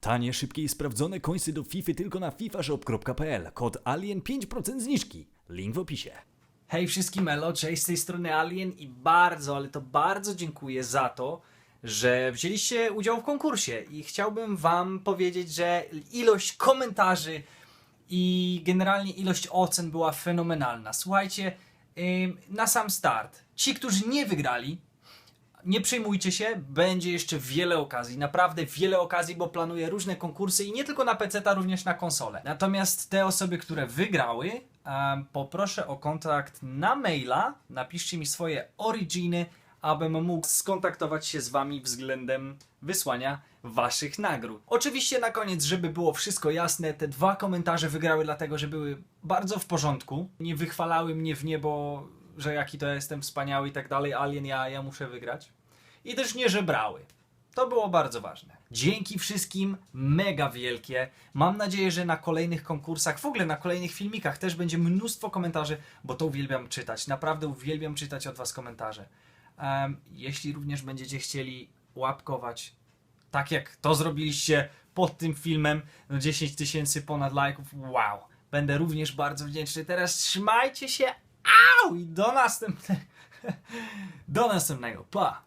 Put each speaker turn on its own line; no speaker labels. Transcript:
Tanie, szybkie i sprawdzone końce do FIFA tylko na fifashop.pl. Kod Alien 5% zniżki. Link w opisie.
Hej wszystkim elo, cześć z tej strony Alien i bardzo, ale to bardzo dziękuję za to, że wzięliście udział w konkursie i chciałbym wam powiedzieć, że ilość komentarzy i generalnie ilość ocen była fenomenalna. Słuchajcie, na sam start, ci, którzy nie wygrali, nie przejmujcie się, będzie jeszcze wiele okazji, naprawdę wiele okazji, bo planuję różne konkursy i nie tylko na PC, a również na konsolę. Natomiast te osoby, które wygrały, em, poproszę o kontakt na maila, napiszcie mi swoje originy, abym mógł skontaktować się z wami względem wysłania waszych nagród. Oczywiście na koniec, żeby było wszystko jasne, te dwa komentarze wygrały dlatego, że były bardzo w porządku, nie wychwalały mnie w niebo, że jaki to jestem wspaniały i tak dalej, alien ja, ja muszę wygrać. I też nie żebrały. To było bardzo ważne. Dzięki wszystkim, mega wielkie. Mam nadzieję, że na kolejnych konkursach, w ogóle na kolejnych filmikach też będzie mnóstwo komentarzy, bo to uwielbiam czytać. Naprawdę uwielbiam czytać od Was komentarze. Em, jeśli również będziecie chcieli łapkować, tak jak to zrobiliście pod tym filmem, no 10 tysięcy ponad lajków, wow. Będę również bardzo wdzięczny. Teraz trzymajcie się, au! I do następnego. Do następnego. Pa!